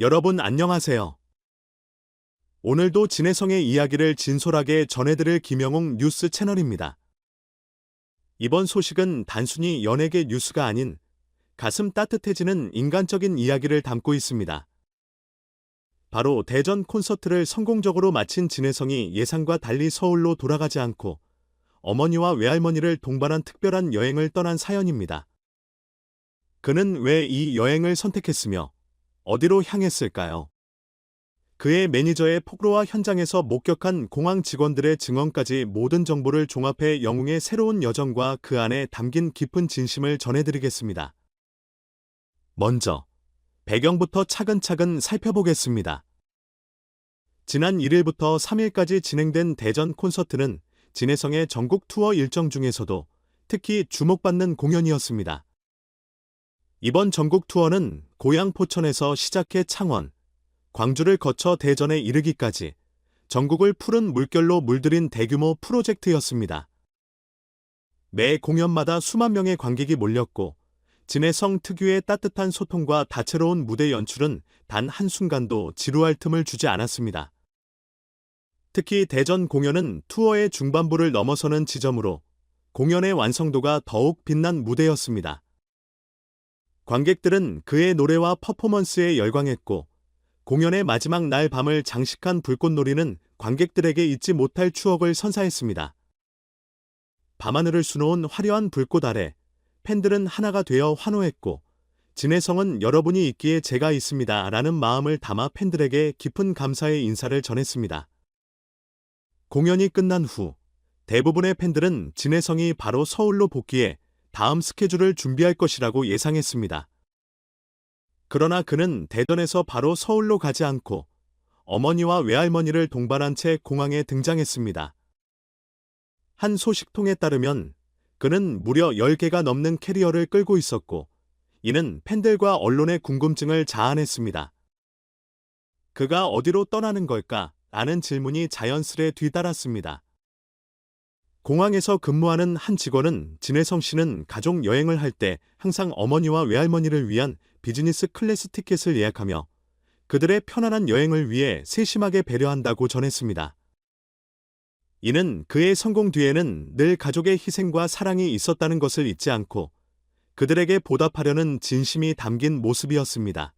여러분 안녕하세요. 오늘도 진해성의 이야기를 진솔하게 전해드릴 김영웅 뉴스 채널입니다. 이번 소식은 단순히 연예계 뉴스가 아닌 가슴 따뜻해지는 인간적인 이야기를 담고 있습니다. 바로 대전 콘서트를 성공적으로 마친 진해성이 예상과 달리 서울로 돌아가지 않고 어머니와 외할머니를 동반한 특별한 여행을 떠난 사연입니다. 그는 왜 이 여행을 선택했으며 어디로 향했을까요? 그의 매니저의 폭로와 현장에서 목격한 공항 직원들의 증언까지 모든 정보를 종합해 영웅의 새로운 여정과 그 안에 담긴 깊은 진심을 전해드리겠습니다. 먼저, 배경부터 차근차근 살펴보겠습니다. 지난 1일부터 3일까지 진행된 대전 콘서트는 진해성의 전국 투어 일정 중에서도 특히 주목받는 공연이었습니다. 이번 전국 투어는 고향 포천에서 시작해 창원, 광주를 거쳐 대전에 이르기까지 전국을 푸른 물결로 물들인 대규모 프로젝트였습니다. 매 공연마다 수만 명의 관객이 몰렸고 진해성 특유의 따뜻한 소통과 다채로운 무대 연출은 단 한순간도 지루할 틈을 주지 않았습니다. 특히 대전 공연은 투어의 중반부를 넘어서는 지점으로 공연의 완성도가 더욱 빛난 무대였습니다. 관객들은 그의 노래와 퍼포먼스에 열광했고 공연의 마지막 날 밤을 장식한 불꽃놀이는 관객들에게 잊지 못할 추억을 선사했습니다. 밤하늘을 수놓은 화려한 불꽃 아래 팬들은 하나가 되어 환호했고 진해성은 여러분이 있기에 제가 있습니다 라는 마음을 담아 팬들에게 깊은 감사의 인사를 전했습니다. 공연이 끝난 후 대부분의 팬들은 진해성이 바로 서울로 복귀해 다음 스케줄을 준비할 것이라고 예상했습니다. 그러나 그는 대전에서 바로 서울로 가지 않고 어머니와 외할머니를 동반한 채 공항에 등장했습니다. 한 소식통에 따르면 그는 무려 10개가 넘는 캐리어를 끌고 있었고 이는 팬들과 언론의 궁금증을 자아냈습니다. 그가 어디로 떠나는 걸까? 라는 질문이 자연스레 뒤따랐습니다. 공항에서 근무하는 한 직원은 진혜성 씨는 가족 여행을 할 때 항상 어머니와 외할머니를 위한 비즈니스 클래스 티켓을 예약하며 그들의 편안한 여행을 위해 세심하게 배려한다고 전했습니다. 이는 그의 성공 뒤에는 늘 가족의 희생과 사랑이 있었다는 것을 잊지 않고 그들에게 보답하려는 진심이 담긴 모습이었습니다.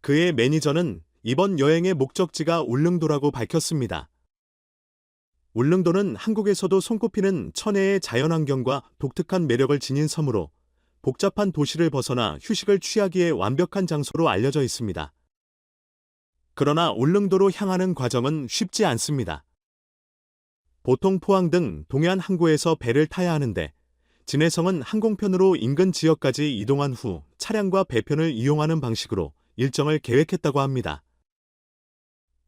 그의 매니저는 이번 여행의 목적지가 울릉도라고 밝혔습니다. 울릉도는 한국에서도 손꼽히는 천혜의 자연환경과 독특한 매력을 지닌 섬으로 복잡한 도시를 벗어나 휴식을 취하기에 완벽한 장소로 알려져 있습니다. 그러나 울릉도로 향하는 과정은 쉽지 않습니다. 보통 포항 등 동해안 항구에서 배를 타야 하는데 진해성은 항공편으로 인근 지역까지 이동한 후 차량과 배편을 이용하는 방식으로 일정을 계획했다고 합니다.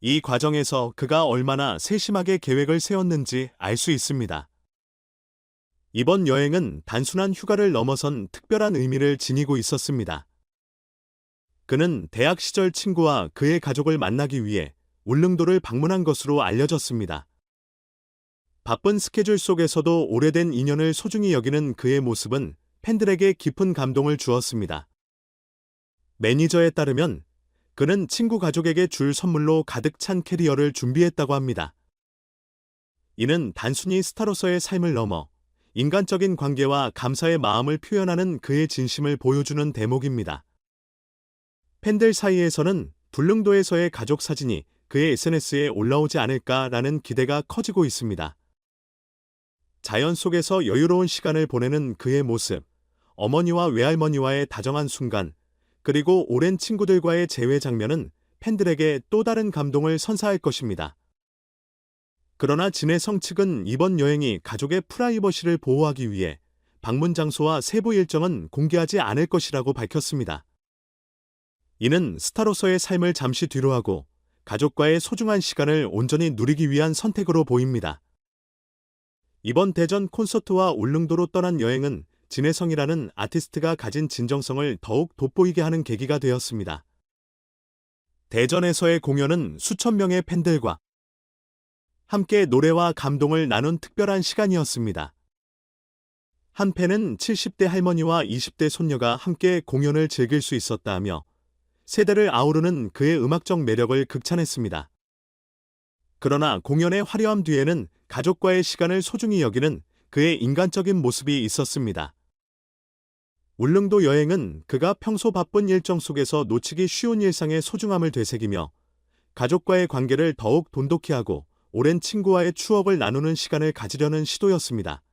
이 과정에서 그가 얼마나 세심하게 계획을 세웠는지 알 수 있습니다. 이번 여행은 단순한 휴가를 넘어선 특별한 의미를 지니고 있었습니다. 그는 대학 시절 친구와 그의 가족을 만나기 위해 울릉도를 방문한 것으로 알려졌습니다. 바쁜 스케줄 속에서도 오래된 인연을 소중히 여기는 그의 모습은 팬들에게 깊은 감동을 주었습니다. 매니저에 따르면 그는 친구 가족에게 줄 선물로 가득 찬 캐리어를 준비했다고 합니다. 이는 단순히 스타로서의 삶을 넘어 인간적인 관계와 감사의 마음을 표현하는 그의 진심을 보여주는 대목입니다. 팬들 사이에서는 불릉도에서의 가족 사진이 그의 SNS에 올라오지 않을까라는 기대가 커지고 있습니다. 자연 속에서 여유로운 시간을 보내는 그의 모습, 어머니와 외할머니와의 다정한 순간, 그리고 오랜 친구들과의 재회 장면은 팬들에게 또 다른 감동을 선사할 것입니다. 그러나 진해성 측은 이번 여행이 가족의 프라이버시를 보호하기 위해 방문 장소와 세부 일정은 공개하지 않을 것이라고 밝혔습니다. 이는 스타로서의 삶을 잠시 뒤로하고 가족과의 소중한 시간을 온전히 누리기 위한 선택으로 보입니다. 이번 대전 콘서트와 울릉도로 떠난 여행은 진해성이라는 아티스트가 가진 진정성을 더욱 돋보이게 하는 계기가 되었습니다. 대전에서의 공연은 수천 명의 팬들과 함께 노래와 감동을 나눈 특별한 시간이었습니다. 한 팬은 70대 할머니와 20대 손녀가 함께 공연을 즐길 수 있었다며 세대를 아우르는 그의 음악적 매력을 극찬했습니다. 그러나 공연의 화려함 뒤에는 가족과의 시간을 소중히 여기는 그의 인간적인 모습이 있었습니다. 울릉도 여행은 그가 평소 바쁜 일정 속에서 놓치기 쉬운 일상의 소중함을 되새기며 가족과의 관계를 더욱 돈독히 하고 오랜 친구와의 추억을 나누는 시간을 가지려는 시도였습니다.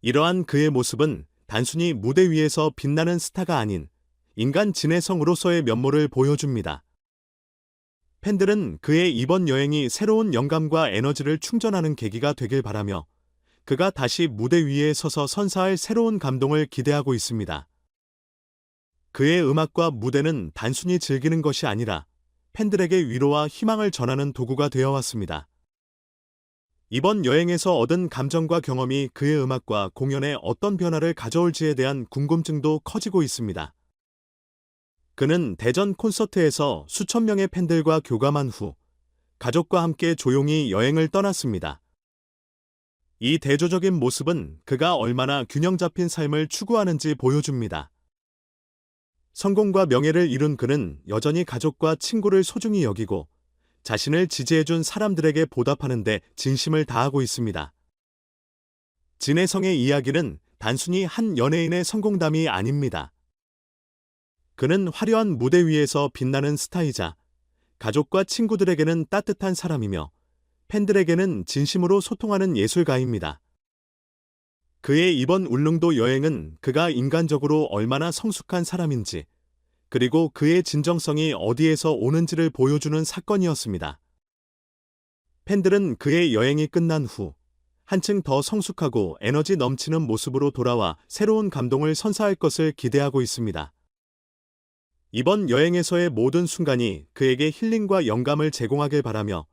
이러한 그의 모습은 단순히 무대 위에서 빛나는 스타가 아닌 인간 진해성으로서의 면모를 보여줍니다. 팬들은 그의 이번 여행이 새로운 영감과 에너지를 충전하는 계기가 되길 바라며 그가 다시 무대 위에 서서 선사할 새로운 감동을 기대하고 있습니다. 그의 음악과 무대는 단순히 즐기는 것이 아니라 팬들에게 위로와 희망을 전하는 도구가 되어 왔습니다. 이번 여행에서 얻은 감정과 경험이 그의 음악과 공연에 어떤 변화를 가져올지에 대한 궁금증도 커지고 있습니다. 그는 대전 콘서트에서 수천 명의 팬들과 교감한 후 가족과 함께 조용히 여행을 떠났습니다. 이 대조적인 모습은 그가 얼마나 균형 잡힌 삶을 추구하는지 보여줍니다. 성공과 명예를 이룬 그는 여전히 가족과 친구를 소중히 여기고 자신을 지지해준 사람들에게 보답하는데 진심을 다하고 있습니다. 진혜성의 이야기는 단순히 한 연예인의 성공담이 아닙니다. 그는 화려한 무대 위에서 빛나는 스타이자 가족과 친구들에게는 따뜻한 사람이며 팬들에게는 진심으로 소통하는 예술가입니다. 그의 이번 울릉도 여행은 그가 인간적으로 얼마나 성숙한 사람인지 그리고 그의 진정성이 어디에서 오는지를 보여주는 사건이었습니다. 팬들은 그의 여행이 끝난 후 한층 더 성숙하고 에너지 넘치는 모습으로 돌아와 새로운 감동을 선사할 것을 기대하고 있습니다. 이번 여행에서의 모든 순간이 그에게 힐링과 영감을 제공하길 바라며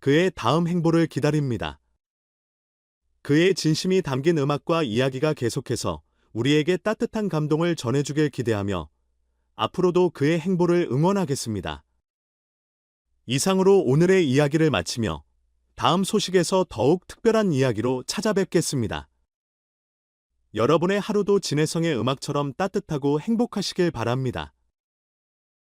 그의 다음 행보를 기다립니다. 그의 진심이 담긴 음악과 이야기가 계속해서 우리에게 따뜻한 감동을 전해주길 기대하며 앞으로도 그의 행보를 응원하겠습니다. 이상으로 오늘의 이야기를 마치며 다음 소식에서 더욱 특별한 이야기로 찾아뵙겠습니다. 여러분의 하루도 진해성의 음악처럼 따뜻하고 행복하시길 바랍니다.